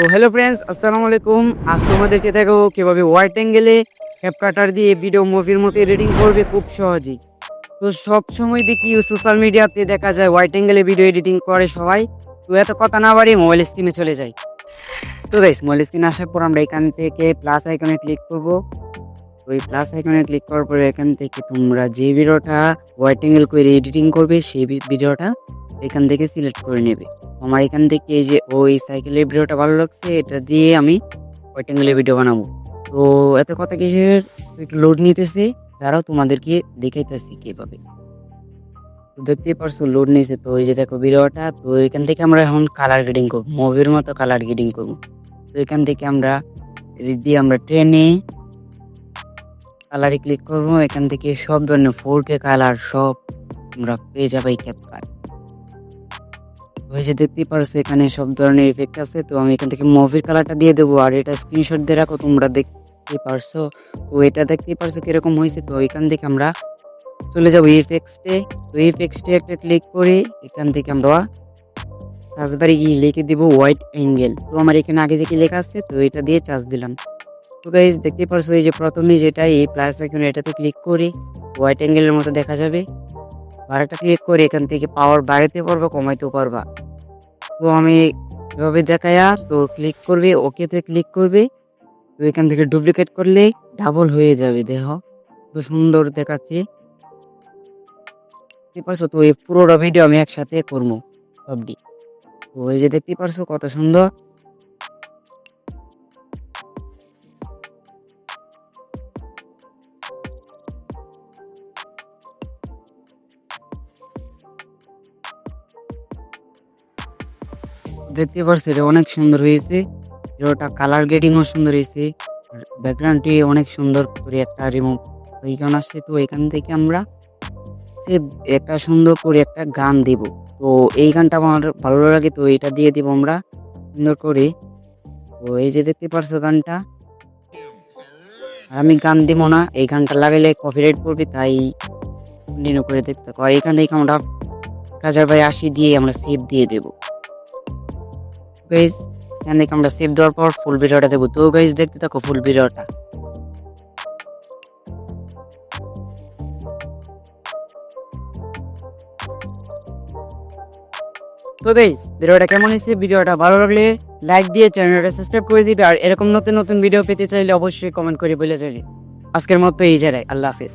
তো hello friends আসসালামু আলাইকুম। আজ তোমাদেরকে দেখো কীভাবে হোয়াইট অ্যাঙ্গেলে ক্যাপকাটার দিয়ে ভিডিও মুভির মতো এডিটিং করবে খুব সহজেই। তো সব সময় দেখি সোশ্যাল মিডিয়াতে দেখা যায় হোয়াইট অ্যাঙ্গেলে ভিডিও এডিটিং করে সবাই। তো এত কথা না বাড়িয়ে মোবাইল স্ক্রিনে চলে যাই। তো গাইস মোবাইল স্ক্রিনে আসার পর আমরা এখান থেকে প্লাস আইকনে ক্লিক করব। ওই প্লাস আইকনে ক্লিক করার পরে এখান থেকে তোমরা যে ভিডিওটা হোয়াইট অ্যাঙ্গেল করে এডিটিং করবে, সেই ভিডিওটা এখান থেকে সিলেক্ট করে নেবে। আমার এখান থেকে যে ওই সাইকেলের ভিডিওটা ভালো লাগছে, এটা দিয়ে আমি হোয়াইট ভিডিও বানাবো। তো এত কথা কিসের? একটু লোড নিতেছে। তারাও তোমাদেরকে দেখাইতেছি কীভাবে। তো দেখতেই পারছ লোড নিয়েছে। তো এই যে দেখো ভিডিওটা, তো এখান থেকে আমরা এখন কালার গ্রেডিং করব। মুভির মতো কালার গ্রেডিং করব। তো এখান থেকে আমরা, এদিক দিয়ে আমরা ট্রেনে কালারে ক্লিক করব। এখান থেকে সব ধরনের ফোর কে কালার সব আমরা পেয়ে যাব এই ক্যাপকার যে দেখতেই পারছ, এখানে সব ধরনের ইফেক্ট আছে। তো আমি এখান থেকে মুভির কালারটা দিয়ে দেবো আর এটা স্ক্রিনশট দিয়ে রাখো, তোমরা দেখতে পারছ। তো এটা দেখতেই পারছ কীরকম হয়েছে। তো এখান থেকে আমরা চলে যাব ইফেক্টসে তো। ইফেক্টসে একটা ক্লিক করে এখান থেকে আমরা চার্জবারে গিয়ে লিখে দিব হোয়াইট অ্যাঙ্গেল তো আমার এখানে আগে থেকে লেখা আছে, তো এটা দিয়ে চার্জ দিলাম। তো গাইজ দেখতে পারছ এই যে প্রথমে যেটা, এই প্লাস আইকন এটাতে ক্লিক করে হোয়াইট অ্যাঙ্গেলের মতো দেখা যাবে। বারোটা ক্লিক করে এখান থেকে পাওয়ার বাড়াতে পারবা, কমাইতেও পারবা। তো আমি এভাবে দেখায়া, তো ক্লিক করবে ওকেতে ক্লিক করবে। তো এখান থেকে ডুপ্লিকেট করলে ডাবল হয়ে যাবে দেহ তো সুন্দর দেখাচ্ছে। দেখতে পারছ? তো এই পুরোটা ভিডিও আমি একসাথে করব, সবটি। তো এই যে দেখতে পারছ কত সুন্দর। দেখতে পারছ, এটা অনেক সুন্দর হয়েছে। এটা কালার গ্রেডিংও সুন্দর হয়েছে। ব্যাকগ্রাউন্ডটি অনেক সুন্দর করে একটা রিমুভ এইখানে আসছে। তো এখান থেকে আমরা সে একটা সুন্দর করে একটা গান দেব। তো এই গানটা আমার ভালো লাগে, তো এটা দিয়ে দিব আমরা সুন্দর করে। তো এই যে দেখতে পারছ গানটা। আর আমি গান দিব না, এই গানটা লাগাইলে কপিরাইট করবে তাই কন্টিনিউ করে দেখতে থাকো। আর এখান থেকে আমরা এক হাজার বাই আশি দিয়ে আমরা সেভ দিয়ে দেবো। এখান থেকে আমরা সেভ দেওয়ার পর ফুল ভিডিওটা দেবো তো গাইজ দেখতে থাকো ফুল ভিডিওটা তো গাইজ ভিডিওটা কেমন হয়েছে? ভিডিওটা ভালো লাগলে লাইক দিয়ে চ্যানেলটা সাবস্ক্রাইব করে দিবে। আর এরকম নতুন নতুন ভিডিও পেতে চাইলে অবশ্যই কমেন্ট করে বলে যাবে। আজকের মতো এই জায়গায়, আল্লাহ হাফেজ।